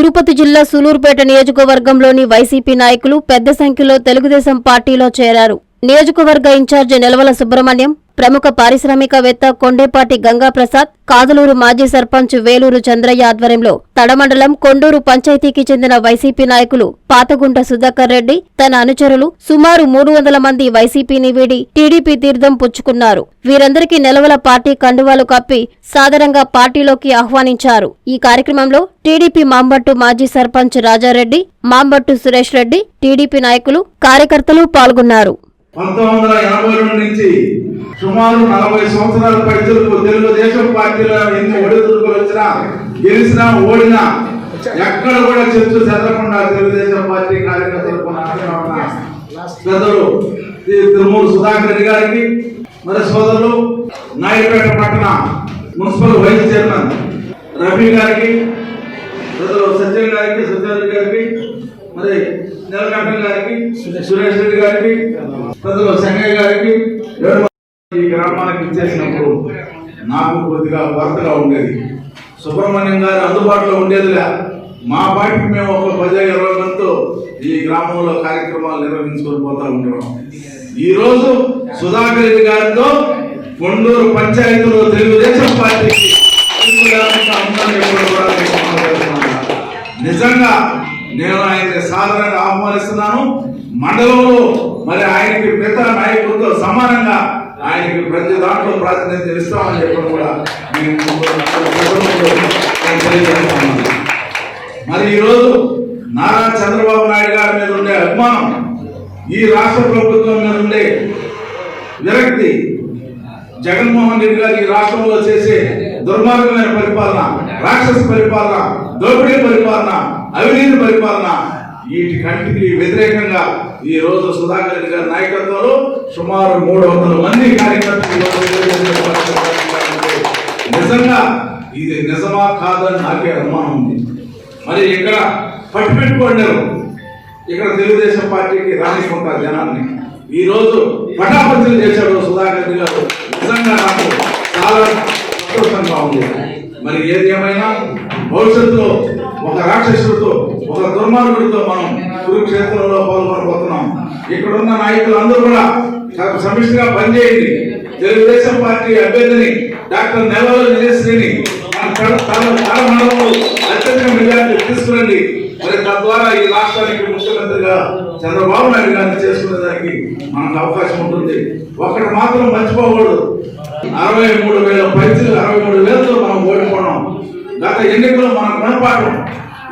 తిరుపతి జిల్లా సూలూరుపేట నియోజకవర్గంలోని వైసీపీ నాయకులు పెద్ద సంఖ్యలో తెలుగుదేశం పార్టీలో చేరారు. నియోజకవర్గ ఇన్ఛార్జి నిలవల సుబ్రహ్మణ్యం ప్రముఖ పారిశ్రామికవేత్త కొండేపాటి గంగాప్రసాద్ కాదలూరు మాజీ సర్పంచ్ వేలూరు చంద్రయ్య ఆధ్వర్యంలో తడమండలం కొండూరు పంచాయతీకి చెందిన వైసీపీ నాయకులు పాతగుంట సుధాకర్ రెడ్డి తన అనుచరులు సుమారు మూడు వందల మంది వైసీపీని వీడి టీడీపీ తీర్థం పుచ్చుకున్నారు. వీరందరికీ నెలవల పార్టీ కండువాలు కప్పి సాదరంగా పార్టీలోకి ఆహ్వానించారు. ఈ కార్యక్రమంలో టీడీపీ మాంబట్టు మాజీ సర్పంచ్ రాజారెడ్డి మాంబట్టు సురేష్ రెడ్డి టీడీపీ నాయకులు కార్యకర్తలు పాల్గొన్నారు. పంతొమ్మిది వందల ఎనభై రెండు నుంచి సుమారు నలభై సంవత్సరాల పరిస్థితులకు తెలుగుదేశం పార్టీలో ఎన్ని ఒడిదుడుకులు వచ్చినా గెలిచినా ఓడినా ఎక్కడ కూడా చెట్టు చెదరకుండా తెలుగుదేశం పార్టీ కార్యకర్తలకు పెద్దలు తిరుమూరు సుధాకర్ రెడ్డి గారికి మరి సోదరులు నాయుడుపేట పట్టణ మున్సిపల్ వైస్ చైర్మన్ రఫీ గారికి పెద్దలు సత్యం గారికి సత్యారెడ్డి గారికి మరి నీలకంఠం గారికి సురేష్ రెడ్డి గారికి సంగయ్య గారికి ఈ గ్రామానికి ఇచ్చేసినప్పుడు నాకు కొద్దిగా కొరతగా ఉండేది. సుబ్రహ్మణ్యం గారు అందుబాటులో ఉండేదిలే. మా పార్టీకి మేము ఒక పది ఇరవై మందితో ఈ గ్రామంలో కార్యక్రమాలు నిర్వహించుకొని పోతా ఉండేవాళ్ళం. ఈ రోజు సుధాకర్ రెడ్డి గారితో కొండూరు పంచాయతీలో తెలుగుదేశం పార్టీకి. నిజంగా నేను ఆయన సాధారణంగా ఆహ్వానిస్తున్నాను. మండలంలో మరి ఆయనకి మిగతా నాయకులతో సమానంగా ఆయనకి ప్రతి దాంట్లో ప్రాతినిధ్యం ఇస్తామని చెప్పడం కూడా మరి ఈరోజు నారా చంద్రబాబు నాయుడు గారి మీద ఉండే అభిమానం ఈ రాష్ట్ర ప్రభుత్వం మీద ఉండే విరక్తి జగన్మోహన్ రెడ్డి గారు ఈ రాష్ట్రంలో చేసే దుర్మార్గమైన పరిపాలన రాక్షస పరిపాలన దోపిడీ పరిపాలన అవినీతి పరిపాలన. వీటి కంటికి వ్యతిరేకంగా ఈ రోజు సుధాకర్ రెడ్డి గారి నాయకత్వంలో సుమారు మూడు వందల మంది కార్యకర్తలు నిజంగా ఇది నిజమా కాదని నాకే అనుమానం ఉంది. మరి ఇక్కడ పట్టు పెట్టుకోండారు ఇక్కడ తెలుగుదేశం పార్టీకి రానికుంటారు జనాన్ని. ఈ రోజు పటాపంచలు చేశాడు సుధాకర్ రెడ్డి గారు. నిజంగా నాకు చాలా సంతోషంగా ఉంది. మరి ఏది ఏమైనా భవిష్యత్తులో ఒక రాక్షసుడితో ఒక దుర్మార్గుడితో మనం కురుక్షేత్రంలో పాల్గొనబోతున్నాం. ఇక్కడ ఉన్న నాయకులు అందరూ కూడా సమిష్టిగా పనిచేయండి. తెలుగుదేశం పార్టీ అభ్యర్థిని డాక్టర్ నెలవల విజయశ్రీని మండలంలో అత్యధిక మెజార్టీ తీసుకురండి. మరి తద్వారా ఈ రాష్ట్రానికి ముఖ్యమంత్రిగా చంద్రబాబు నాయుడు గారిని చేసుకునేదానికి మనకు అవకాశం ఉంటుంది. ఒకటి మాత్రం మర్చిపోకూడదు. అరవై మూడు వేల పైసలు అరవై మూడు వేలతో మనం ఓడిపోవడం. గత ఎన్నికల్లో మన గుణపాఠం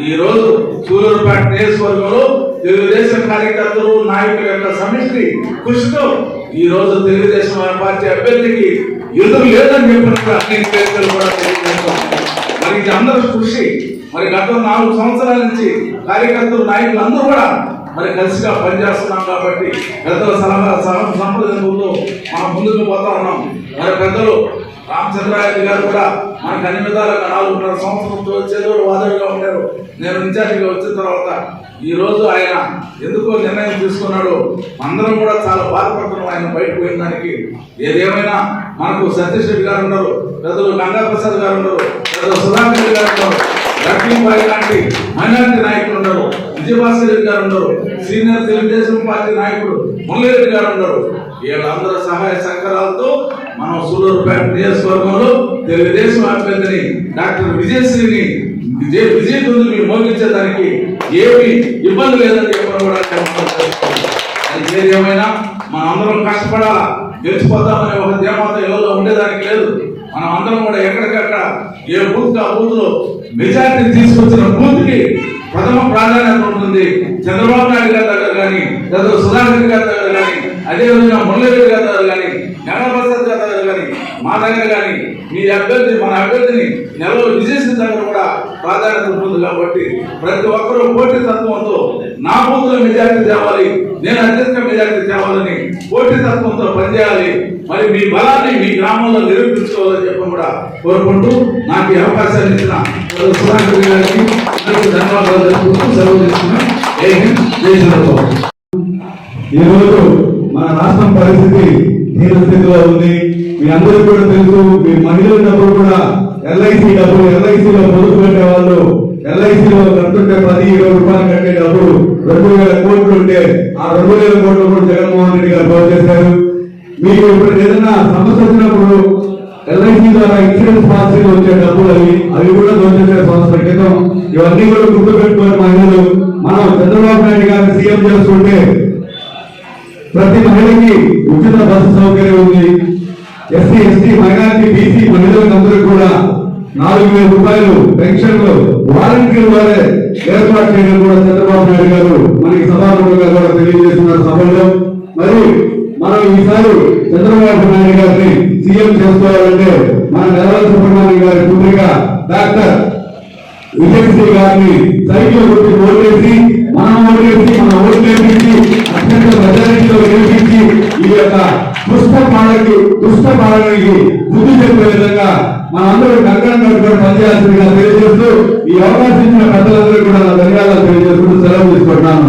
ఈ రోజు సూలూరుపేట నియోజకవర్గంలో తెలుగుదేశం కార్యకర్తలు నాయకుల యొక్క సమిష్టి కృషితో ఈ రోజు తెలుగుదేశం పార్టీ అభ్యర్థికి ఎదురు లేదని చెప్పినట్టు అన్ని పేర్లు కూడా మరి ఇది అందరూ కృషి. మరి గత నాలుగు సంవత్సరాల నుంచి కార్యకర్తలు నాయకులు అందరూ కూడా మరి కలిసిగా పనిచేస్తున్నాం కాబట్టి పెద్దల సలహా సంప్రదింపులతో మనం ముందుకు పోతా ఉన్నాం. మరి పెద్దలు రామచంద్రారెడ్డి గారు కూడా మనకు అన్ని విధాలుగా నాలుగున్నర సంవత్సరంతో చేదోడు వాదోడుగా ఉంటారు. నేను ఇన్ఛార్జిగా వచ్చిన తర్వాత ఈ రోజు ఆయన ఎందుకో నిర్ణయం తీసుకున్నాడు అందరం కూడా చాలా బాధపడుతున్నాం. ఆయన బయటకు పోయిన దానికి ఏదేమైనా మనకు సతీష్ రెడ్డి గారు ఉన్నారు పెద్దలు గంగాప్రసాద్ గారు ఉన్నారు పెద్దలు సుధాకర్ రెడ్డి గారు ఉన్నారు లక్ష్మీబాయి లాంటి మైనారిటీ నాయకులు ఉన్నారు విజయభాస్కర్ రెడ్డి గారు ఉన్నారు సీనియర్ తెలుగుదేశం పార్టీ నాయకుడు మురళీరెడ్డి గారు ఉన్నారు. వీళ్ళందరూ సహాయ సహకారాలతో మనం సూలూరుపేట నియోజకవర్గంలో తెలుగుదేశం అభ్యర్థిని డాక్టర్ విజయశ్రీని విజయ విజయ దుందుని మోగించేదానికి ఏమి ఇబ్బంది లేదని చెప్పడం కూడా అది ఏమైనా మనం అందరం కష్టపడాలా? గెలిచిపోతామనే ఒక ధీమాత ఎవరిలో ఉండేదానికి లేదు. మనం అందరం కూడా ఎక్కడికక్కడ ఏ బూత్ ఆ బూత్లో మెజార్టీ తీసుకొచ్చిన బూత్కి ప్రథమ ప్రాధాన్యత ఉంటుంది. చంద్రబాబు నాయుడు గారి దగ్గర కానీ లేదా సుధాకర్ గారి దగ్గర కానీ అదేవిధంగా మురళీరెడ్డి గారి దగ్గర కానీ జగన్ప్రసాద్ గారి దగ్గర కానీ మా దగ్గర కానీ మీ అభ్యర్థి మన అభ్యర్థిని నెలలో విజయశ్రీ దగ్గర కూడా ప్రాధాన్యత ఉంటుంది కాబట్టి ప్రతి ఒక్కరూ పోటీ తత్వంతో నా బూతుల మెజారిటీ తేవాలి నేను అత్యధిక మెజారిటీ తేవాలని పోటీ తత్వంతో పనిచేయాలి. మరి మీ బలాన్ని మీ గ్రామంలో నిరూపించుకోవాలని చెప్పి కూడా కోరుకుంటూ నాకు ఈ అవకాశాన్ని ఇచ్చిన సుధాకర్ గారికి ధన్యవాదాలు తెలుపుతూ సెలవు తీసుకున్నాను ఈరోజు మన రాష్ట్రం పరిస్థితి దీన స్థితిలో ఉంది. మీ అందరికీ కూడా తెలుసు మీ మహిళల డబ్బులు కూడా ఎల్ఐసి డబ్బులు ఎల్ఐసిలో పొదుపు కట్టే వాళ్ళు ఎల్ఐసిలో కడుతుంటే పది ఇరవై రూపాయలు కట్టే డబ్బులు రెండు వేల కోట్లు ఉంటే ఆ రెండు వేల కోట్లు కూడా జగన్మోహన్ రెడ్డి గారు బాగు చేశారు. మీకు ఇప్పుడు ఏదైనా సమస్య వచ్చినప్పుడు ఎల్ఐసి ద్వారా ఇన్సూరెన్స్ పాలసీలు వచ్చే డబ్బులు అవి అవి కూడా దోచేసే సంవత్సరం క్రితం ఇవన్నీ కూడా గుర్తుపెట్టుకుని మహిళలు. మనం చంద్రబాబు నాయుడు గారిని సీఎం చేసుకుంటే ప్రతి మహిళకి ఎస్టీ మైనార్టీ బీసీ మహిళలందరూ కూడా నాలుగు వేల రూపాయలు పెన్షన్లు వాలంటీర్ వారే ఏర్పాటు చేయడం కూడా చంద్రబాబు నాయుడు గారు మనకి సభాపతిగా కూడా తెలియజేస్తున్నారు సభలో మరి మనం ఈసారి చంద్రబాబు నాయుడు గారిని సీఎం చేసుకోవాలంటే మన నెలవల సుబ్రహ్మణ్యం గారి పుత్రిక డాక్టర్ విజయశ్రీ గారిని సైకిల్ కొట్టి ఓటేసి మనం ఓటేసి మన ఓటు దుష్ట పాలకి దుష్ట పాలనకి బుద్ధి చెప్పే విధంగా మనందరూ కంకణం కూడా పనిచేయాల్సిందిగా తెలియజేస్తూ ఈ అవకాశం ఇచ్చిన పెద్దలందరూ కూడా ధన్యవాదాలు తెలియజేస్తూ సెలవు తీసుకుంటున్నాను.